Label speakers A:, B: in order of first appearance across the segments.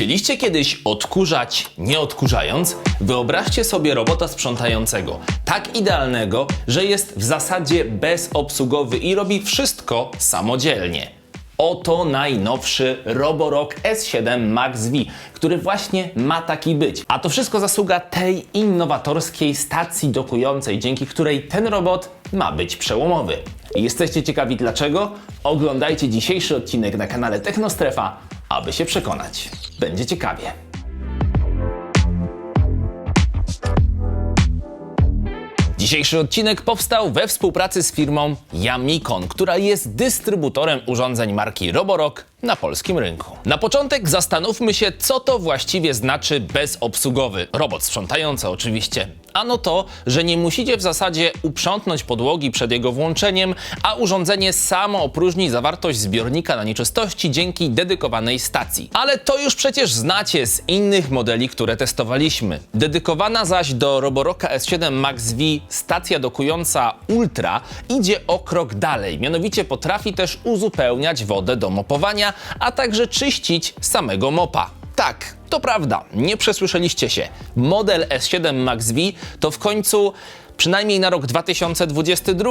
A: Chcieliście kiedyś odkurzać nie odkurzając? Wyobraźcie sobie robota sprzątającego, tak idealnego, że jest w zasadzie bezobsługowy i robi wszystko samodzielnie. Oto najnowszy Roborock S7 Max V, który właśnie ma taki być. A to wszystko zasługa tej innowatorskiej stacji dokującej, dzięki której ten robot ma być przełomowy. Jesteście ciekawi dlaczego? Oglądajcie dzisiejszy odcinek na kanale Technostrefa, aby się przekonać. Będzie ciekawie. Dzisiejszy odcinek powstał we współpracy z firmą Yamikon, która jest dystrybutorem urządzeń marki Roborock na polskim rynku. Na początek zastanówmy się, co to właściwie znaczy bezobsługowy. Robot sprzątający oczywiście. Ano to, że nie musicie w zasadzie uprzątnąć podłogi przed jego włączeniem, a urządzenie samo opróżni zawartość zbiornika na nieczystości dzięki dedykowanej stacji. Ale to już przecież znacie z innych modeli, które testowaliśmy. Dedykowana zaś do Roborocka S7 Max V stacja dokująca Ultra idzie o krok dalej, mianowicie potrafi też uzupełniać wodę do mopowania, a także czyścić samego mopa. Tak, to prawda, nie przesłyszeliście się. Model S7 Max V to w końcu przynajmniej na rok 2022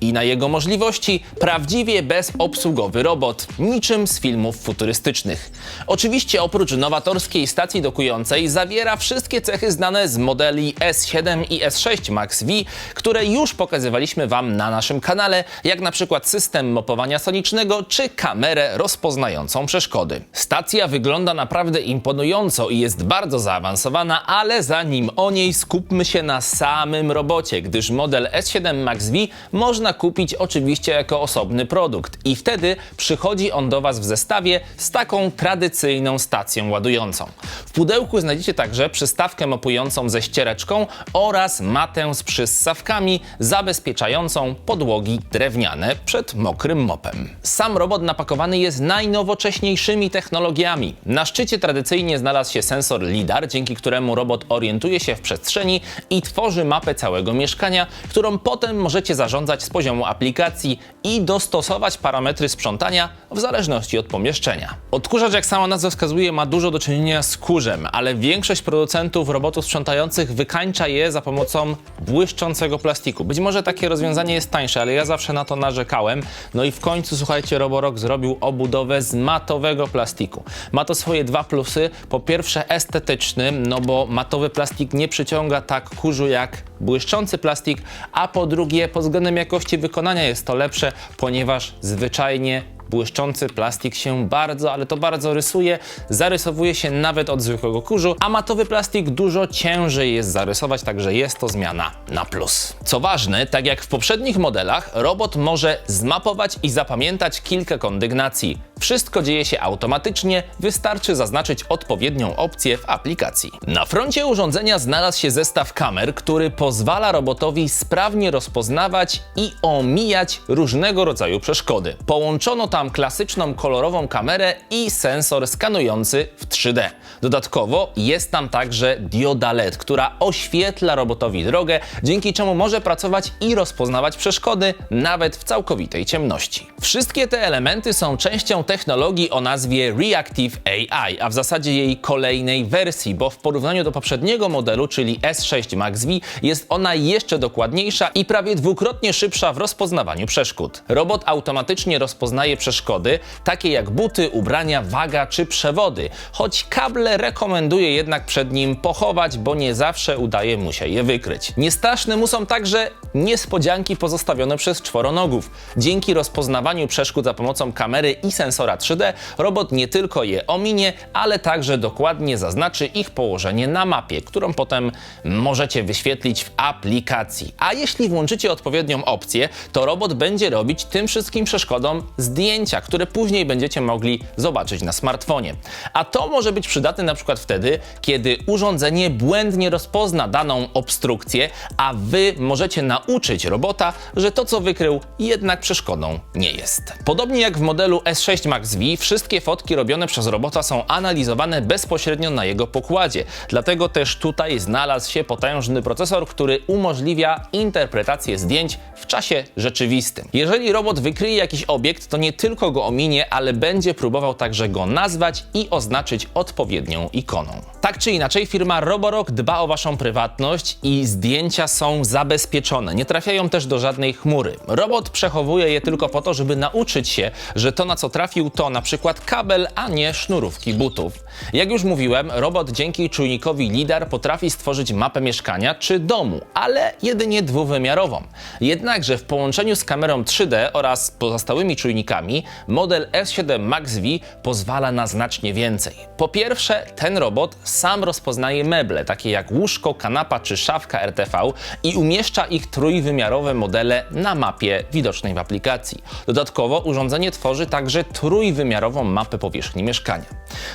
A: i na jego możliwości, prawdziwie bezobsługowy robot, niczym z filmów futurystycznych. Oczywiście oprócz nowatorskiej stacji dokującej zawiera wszystkie cechy znane z modeli S7 i S6 Max V, które już pokazywaliśmy Wam na naszym kanale, jak na przykład system mopowania sonicznego czy kamerę rozpoznającą przeszkody. Stacja wygląda naprawdę imponująco i jest bardzo zaawansowana, ale zanim o niej skupmy się na samym robocie, gdyż model S7 Max V można kupić oczywiście jako osobny produkt i wtedy przychodzi on do Was w zestawie z taką tradycyjną stacją ładującą. W pudełku znajdziecie także przystawkę mopującą ze ściereczką oraz matę z przyssawkami zabezpieczającą podłogi drewniane przed mokrym mopem. Sam robot napakowany jest najnowocześniejszymi technologiami. Na szczycie tradycyjnie znalazł się sensor LIDAR, dzięki któremu robot orientuje się w przestrzeni i tworzy mapę całego mieszkania, którą potem możecie zarządzać z poziomu aplikacji i dostosować parametry sprzątania w zależności od pomieszczenia. Odkurzacz, jak sama nazwa wskazuje, ma dużo do czynienia z kurzem, ale większość producentów robotów sprzątających wykańcza je za pomocą błyszczącego plastiku. Być może takie rozwiązanie jest tańsze, ale ja zawsze na to narzekałem. No i w końcu, słuchajcie, Roborock zrobił obudowę z matowego plastiku. Ma to swoje dwa plusy. Po pierwsze estetyczny, no bo matowy plastik nie przyciąga tak kurzu jak błyszczący plastik, a po drugie pod względem jakości wykonania jest to lepsze, ponieważ zwyczajnie błyszczący plastik się bardzo, ale to bardzo rysuje, zarysowuje się nawet od zwykłego kurzu, a matowy plastik dużo ciężej jest zarysować, także jest to zmiana na plus. Co ważne, tak jak w poprzednich modelach, robot może zmapować i zapamiętać kilka kondygnacji. Wszystko dzieje się automatycznie, wystarczy zaznaczyć odpowiednią opcję w aplikacji. Na froncie urządzenia znalazł się zestaw kamer, który pozwala robotowi sprawnie rozpoznawać i omijać różnego rodzaju przeszkody. Połączono tam klasyczną kolorową kamerę i sensor skanujący w 3D. Dodatkowo jest tam także dioda LED, która oświetla robotowi drogę, dzięki czemu może pracować i rozpoznawać przeszkody nawet w całkowitej ciemności. Wszystkie te elementy są częścią technologii o nazwie Reactive AI, a w zasadzie jej kolejnej wersji, bo w porównaniu do poprzedniego modelu, czyli S6 Max V, jest ona jeszcze dokładniejsza i prawie dwukrotnie szybsza w rozpoznawaniu przeszkód. Robot automatycznie rozpoznaje przeszkody, takie jak buty, ubrania, waga czy przewody, choć kable rekomenduje jednak przed nim pochować, bo nie zawsze udaje mu się je wykryć. Niestraszne są także niespodzianki pozostawione przez czworonogów. Dzięki rozpoznawaniu przeszkód za pomocą kamery i sensora 3D, robot nie tylko je ominie, ale także dokładnie zaznaczy ich położenie na mapie, którą potem możecie wyświetlić w aplikacji. A jeśli włączycie odpowiednią opcję, to robot będzie robić tym wszystkim przeszkodom zdjęcia, które później będziecie mogli zobaczyć na smartfonie. A to może być przydatne na przykład wtedy, kiedy urządzenie błędnie rozpozna daną obstrukcję, a wy możecie nauczyć robota, że to co wykrył jednak przeszkodą nie jest. Podobnie jak w modelu S6 Max V, wszystkie fotki robione przez robota są analizowane bezpośrednio na jego pokładzie. Dlatego też tutaj znalazł się potężny procesor, który umożliwia interpretację zdjęć w czasie rzeczywistym. Jeżeli robot wykryje jakiś obiekt, to nie tylko go ominie, ale będzie próbował także go nazwać i oznaczyć odpowiednią ikoną. Tak czy inaczej, firma Roborock dba o waszą prywatność i zdjęcia są zabezpieczone. Nie trafiają też do żadnej chmury. Robot przechowuje je tylko po to, żeby nauczyć się, że to na co trafił to na przykład kabel, a nie sznurówki butów. Jak już mówiłem, robot dzięki czujnikowi LIDAR potrafi stworzyć mapę mieszkania czy domu, ale jedynie dwuwymiarową. Jednakże w połączeniu z kamerą 3D oraz pozostałymi czujnikami, model S7 Max V pozwala na znacznie więcej. Po pierwsze, ten robot sam rozpoznaje meble, takie jak łóżko, kanapa czy szafka RTV i umieszcza ich trójwymiarowe modele na mapie widocznej w aplikacji. Dodatkowo urządzenie tworzy także trójwymiarową mapę powierzchni mieszkania.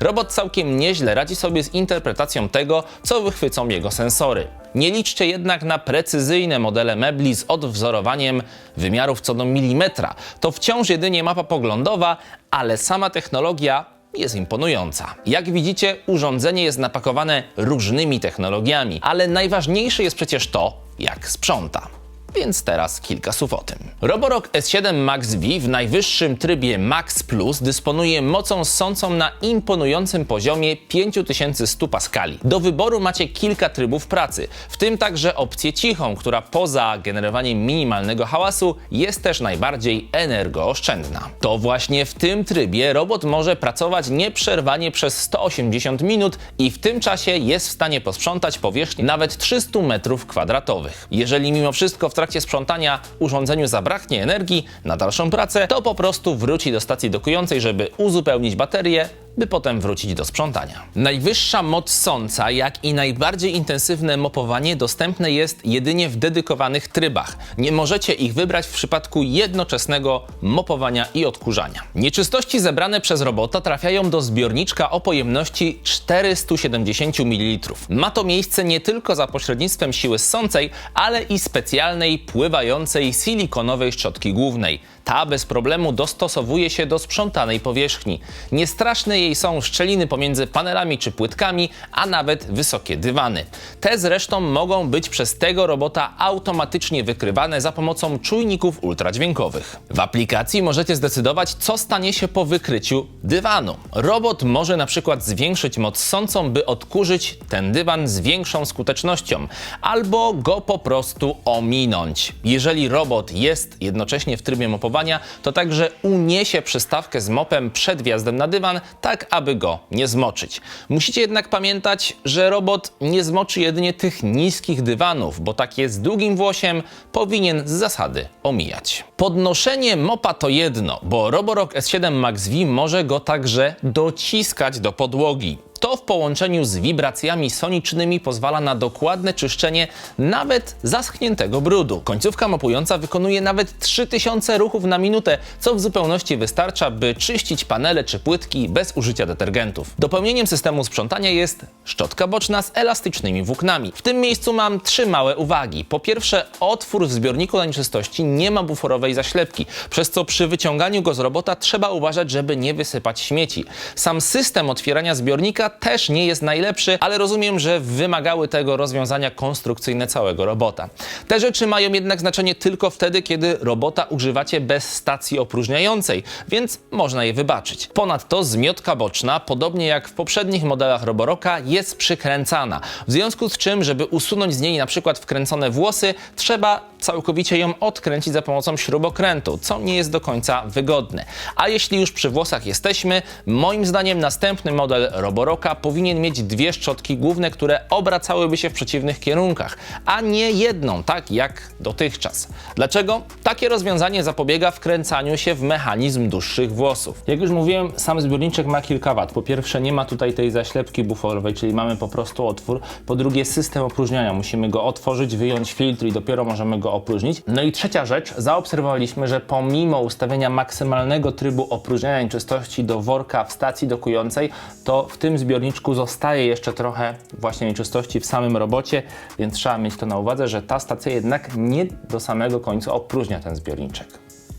A: Robot całkiem nieźle radzi sobie z interpretacją tego, co wychwycą jego sensory. Nie liczcie jednak na precyzyjne modele mebli z odwzorowaniem wymiarów co do milimetra. To wciąż jedynie mapa poglądowa, ale sama technologia jest imponująca. Jak widzicie, urządzenie jest napakowane różnymi technologiami, ale najważniejsze jest przecież to, jak sprząta. Więc teraz kilka słów o tym. Roborock S7 Max V w najwyższym trybie Max Plus dysponuje mocą ssącą na imponującym poziomie 5100 paskali. Do wyboru macie kilka trybów pracy, w tym także opcję cichą, która poza generowaniem minimalnego hałasu jest też najbardziej energooszczędna. To właśnie w tym trybie robot może pracować nieprzerwanie przez 180 minut i w tym czasie jest w stanie posprzątać powierzchnię nawet 300 metrów kwadratowych. Jeżeli mimo wszystko w trakcie sprzątania urządzeniu zabraknie energii na dalszą pracę, to po prostu wróci do stacji dokującej, żeby uzupełnić baterię, by potem wrócić do sprzątania. Najwyższa moc sąca, jak i najbardziej intensywne mopowanie dostępne jest jedynie w dedykowanych trybach. Nie możecie ich wybrać w przypadku jednoczesnego mopowania i odkurzania. Nieczystości zebrane przez robota trafiają do zbiorniczka o pojemności 470 ml. Ma to miejsce nie tylko za pośrednictwem siły ssącej, ale i specjalnej pływającej silikonowej szczotki głównej. Ta bez problemu dostosowuje się do sprzątanej powierzchni. Niestraszne jej są szczeliny pomiędzy panelami czy płytkami, a nawet wysokie dywany. Te zresztą mogą być przez tego robota automatycznie wykrywane za pomocą czujników ultradźwiękowych. W aplikacji możecie zdecydować, co stanie się po wykryciu dywanu. Robot może na przykład zwiększyć moc sącą, by odkurzyć ten dywan z większą skutecznością, albo go po prostu ominąć. Jeżeli robot jest jednocześnie w trybie mopowania, to także uniesie przystawkę z mopem przed wjazdem na dywan, tak aby go nie zmoczyć. Musicie jednak pamiętać, że robot nie zmoczy jedynie tych niskich dywanów, bo takie z długim włosiem powinien z zasady omijać. Podnoszenie mopa to jedno, bo Roborock S7 Max V może go także dociskać do podłogi. To w połączeniu z wibracjami sonicznymi pozwala na dokładne czyszczenie nawet zaschniętego brudu. Końcówka mopująca wykonuje nawet 3000 ruchów na minutę, co w zupełności wystarcza, by czyścić panele czy płytki bez użycia detergentów. Dopełnieniem systemu sprzątania jest szczotka boczna z elastycznymi włóknami. W tym miejscu mam trzy małe uwagi. Po pierwsze, otwór w zbiorniku na nieczystości nie ma buforowej zaślepki, przez co przy wyciąganiu go z robota trzeba uważać, żeby nie wysypać śmieci. Sam system otwierania zbiornika też nie jest najlepszy, ale rozumiem, że wymagały tego rozwiązania konstrukcyjne całego robota. Te rzeczy mają jednak znaczenie tylko wtedy, kiedy robota używacie bez stacji opróżniającej, więc można je wybaczyć. Ponadto zmiotka boczna, podobnie jak w poprzednich modelach Roboroka, jest przykręcana. W związku z czym, żeby usunąć z niej na przykład wkręcone włosy, trzeba całkowicie ją odkręcić za pomocą śrubokrętu, co nie jest do końca wygodne. A jeśli już przy włosach jesteśmy, moim zdaniem następny model Roboroka powinien mieć dwie szczotki główne, które obracałyby się w przeciwnych kierunkach, a nie jedną, tak jak dotychczas. Dlaczego? Takie rozwiązanie zapobiega wkręcaniu się w mechanizm dłuższych włosów. Jak już mówiłem, sam zbiorniczek ma kilka wad. Po pierwsze, nie ma tutaj tej zaślepki buforowej, czyli mamy po prostu otwór. Po drugie, system opróżniania. Musimy go otworzyć, wyjąć filtr i dopiero możemy go opróżnić. No i trzecia rzecz, zaobserwowaliśmy, że pomimo ustawienia maksymalnego trybu opróżniania nieczystości do worka w stacji dokującej, to w tym zbiorniczku zostaje jeszcze trochę właśnie nieczystości w samym robocie, więc trzeba mieć to na uwadze, że ta stacja jednak nie do samego końca opróżnia ten zbiorniczek.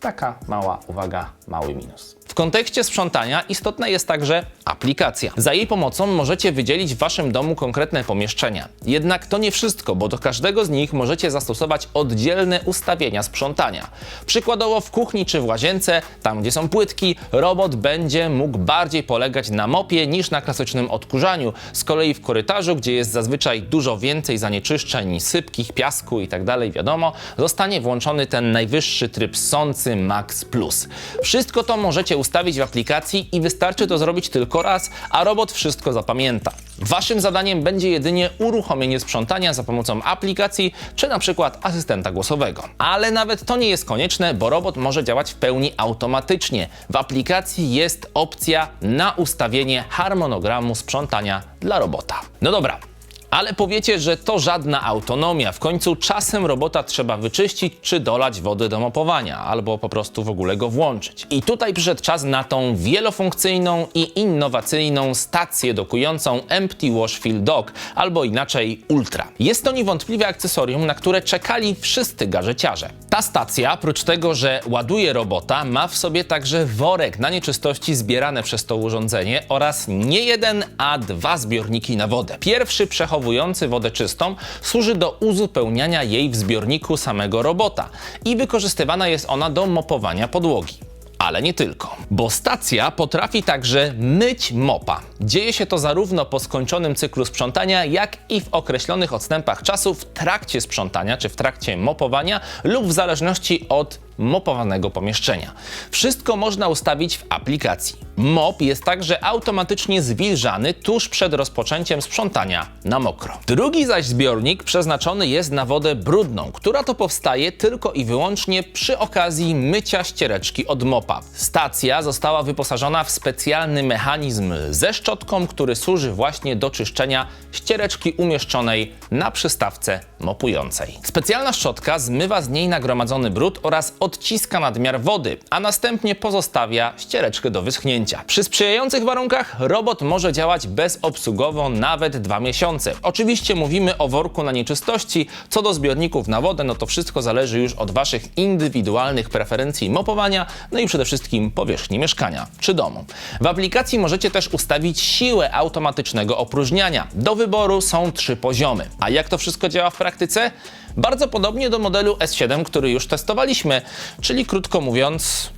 A: Taka mała uwaga, mały minus. W kontekście sprzątania istotna jest także aplikacja. Za jej pomocą możecie wydzielić w waszym domu konkretne pomieszczenia. Jednak to nie wszystko, bo do każdego z nich możecie zastosować oddzielne ustawienia sprzątania. Przykładowo w kuchni czy w łazience, tam gdzie są płytki, robot będzie mógł bardziej polegać na mopie niż na klasycznym odkurzaniu. Z kolei w korytarzu, gdzie jest zazwyczaj dużo więcej zanieczyszczeń, sypkich, piasku itd., wiadomo, zostanie włączony ten najwyższy tryb sący Max Plus. Wszystko to możecie ustawić w aplikacji i wystarczy to zrobić tylko raz, a robot wszystko zapamięta. Waszym zadaniem będzie jedynie uruchomienie sprzątania za pomocą aplikacji czy na przykład asystenta głosowego. Ale nawet to nie jest konieczne, bo robot może działać w pełni automatycznie. W aplikacji jest opcja na ustawienie harmonogramu sprzątania dla robota. No dobra, ale powiecie, że to żadna autonomia. W końcu czasem robota trzeba wyczyścić czy dolać wody do mopowania, albo po prostu w ogóle go włączyć. I tutaj przyszedł czas na tą wielofunkcyjną i innowacyjną stację dokującą Empty Wash Fill Dock, albo inaczej Ultra. Jest to niewątpliwie akcesorium, na które czekali wszyscy garzeciarze. Ta stacja, oprócz tego, że ładuje robota, ma w sobie także worek na nieczystości zbierane przez to urządzenie oraz nie jeden, a dwa zbiorniki na wodę. Pierwszy przechowujący wodę czystą służy do uzupełniania jej w zbiorniku samego robota i wykorzystywana jest ona do mopowania podłogi. Ale nie tylko, bo stacja potrafi także myć mopa. Dzieje się to zarówno po skończonym cyklu sprzątania, jak i w określonych odstępach czasu w trakcie sprzątania czy w trakcie mopowania lub w zależności od mopowanego pomieszczenia. Wszystko można ustawić w aplikacji. Mop jest także automatycznie zwilżany tuż przed rozpoczęciem sprzątania na mokro. Drugi zaś zbiornik przeznaczony jest na wodę brudną, która to powstaje tylko i wyłącznie przy okazji mycia ściereczki od mopa. Stacja została wyposażona w specjalny mechanizm ze szczotką, który służy właśnie do czyszczenia ściereczki umieszczonej na przystawce mopującej. Specjalna szczotka zmywa z niej nagromadzony brud oraz odciska nadmiar wody, a następnie pozostawia ściereczkę do wyschnięcia. Przy sprzyjających warunkach robot może działać bezobsługowo nawet dwa miesiące. Oczywiście mówimy o worku na nieczystości, co do zbiorników na wodę, no to wszystko zależy już od Waszych indywidualnych preferencji mopowania, no i przede wszystkim powierzchni mieszkania czy domu. W aplikacji możecie też ustawić siłę automatycznego opróżniania. Do wyboru są trzy poziomy. A jak to wszystko działa w praktyce? Bardzo podobnie do modelu S7, który już testowaliśmy, czyli krótko mówiąc,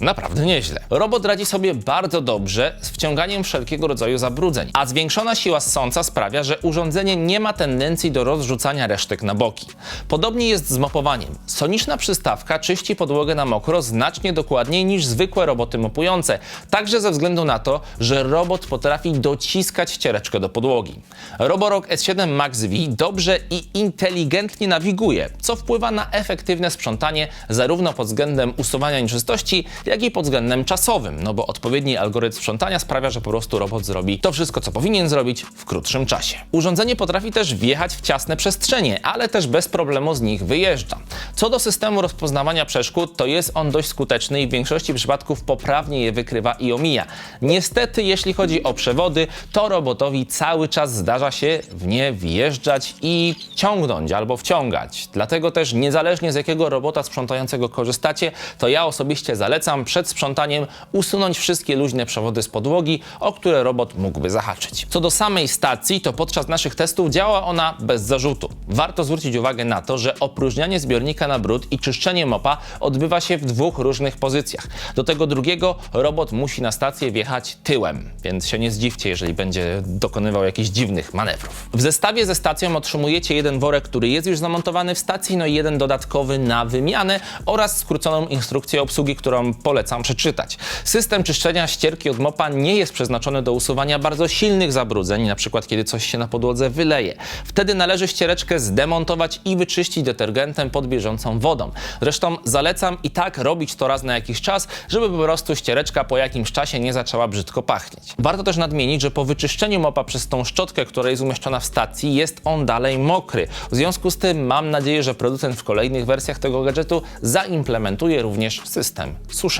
A: Naprawdę nieźle. Robot radzi sobie bardzo dobrze z wciąganiem wszelkiego rodzaju zabrudzeń, a zwiększona siła ssąca sprawia, że urządzenie nie ma tendencji do rozrzucania resztek na boki. Podobnie jest z mopowaniem. Soniczna przystawka czyści podłogę na mokro znacznie dokładniej niż zwykłe roboty mopujące, także ze względu na to, że robot potrafi dociskać ściereczkę do podłogi. Roborock S7 Max V dobrze i inteligentnie nawiguje, co wpływa na efektywne sprzątanie zarówno pod względem usuwania nieczystości, jak i pod względem czasowym, no bo odpowiedni algorytm sprzątania sprawia, że po prostu robot zrobi to wszystko, co powinien zrobić w krótszym czasie. Urządzenie potrafi też wjechać w ciasne przestrzenie, ale też bez problemu z nich wyjeżdża. Co do systemu rozpoznawania przeszkód, to jest on dość skuteczny i w większości przypadków poprawnie je wykrywa i omija. Niestety, jeśli chodzi o przewody, to robotowi cały czas zdarza się w nie wjeżdżać i ciągnąć albo wciągać. Dlatego też niezależnie z jakiego robota sprzątającego korzystacie, to ja osobiście zalecam przed sprzątaniem usunąć wszystkie luźne przewody z podłogi, o które robot mógłby zahaczyć. Co do samej stacji, to podczas naszych testów działa ona bez zarzutu. Warto zwrócić uwagę na to, że opróżnianie zbiornika na brud i czyszczenie mopa odbywa się w dwóch różnych pozycjach. Do tego drugiego robot musi na stację wjechać tyłem, więc się nie zdziwcie, jeżeli będzie dokonywał jakichś dziwnych manewrów. W zestawie ze stacją otrzymujecie jeden worek, który jest już zamontowany w stacji, no i jeden dodatkowy na wymianę oraz skróconą instrukcję obsługi, którą polecam przeczytać. System czyszczenia ścierki od mopa nie jest przeznaczony do usuwania bardzo silnych zabrudzeń, np. kiedy coś się na podłodze wyleje. Wtedy należy ściereczkę zdemontować i wyczyścić detergentem pod bieżącą wodą. Zresztą zalecam i tak robić to raz na jakiś czas, żeby po prostu ściereczka po jakimś czasie nie zaczęła brzydko pachnieć. Warto też nadmienić, że po wyczyszczeniu mopa przez tą szczotkę, która jest umieszczona w stacji, jest on dalej mokry. W związku z tym mam nadzieję, że producent w kolejnych wersjach tego gadżetu zaimplementuje również system suszenia.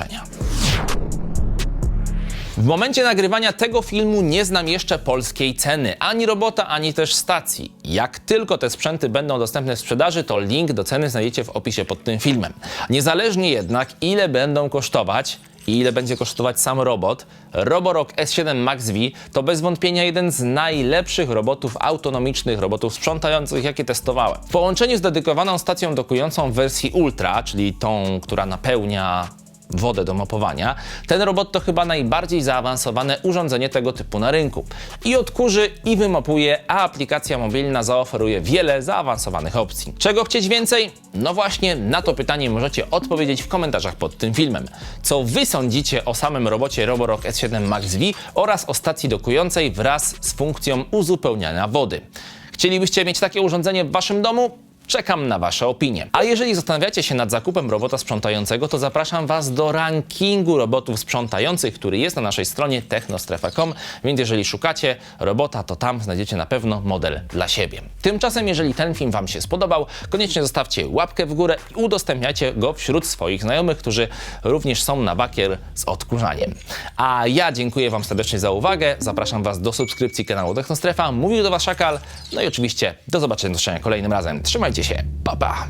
A: W momencie nagrywania tego filmu nie znam jeszcze polskiej ceny, ani robota, ani też stacji. Jak tylko te sprzęty będą dostępne w sprzedaży, to link do ceny znajdziecie w opisie pod tym filmem. Niezależnie jednak, ile będą kosztować, i ile będzie kosztować sam robot, Roborock S7 Max V to bez wątpienia jeden z najlepszych robotów autonomicznych, robotów sprzątających, jakie testowałem. W połączeniu z dedykowaną stacją dokującą w wersji Ultra, czyli tą, która napełnia wodę do mopowania, ten robot to chyba najbardziej zaawansowane urządzenie tego typu na rynku. I odkurzy, i wymopuje, a aplikacja mobilna zaoferuje wiele zaawansowanych opcji. Czego chcieć więcej? No właśnie, na to pytanie możecie odpowiedzieć w komentarzach pod tym filmem. Co wy sądzicie o samym robocie Roborock S7 Max V oraz o stacji dokującej wraz z funkcją uzupełniania wody? Chcielibyście mieć takie urządzenie w waszym domu? Czekam na Wasze opinie. A jeżeli zastanawiacie się nad zakupem robota sprzątającego, to zapraszam Was do rankingu robotów sprzątających, który jest na naszej stronie technostrefa.com, więc jeżeli szukacie robota, to tam znajdziecie na pewno model dla siebie. Tymczasem, jeżeli ten film Wam się spodobał, koniecznie zostawcie łapkę w górę i udostępniajcie go wśród swoich znajomych, którzy również są na bakier z odkurzaniem. A ja dziękuję Wam serdecznie za uwagę, zapraszam Was do subskrypcji kanału Technostrefa, mówił do Was Szakal, no i oczywiście do zobaczenia, do zobaczenia kolejnym razem. Trzymajcie 谢谢爸爸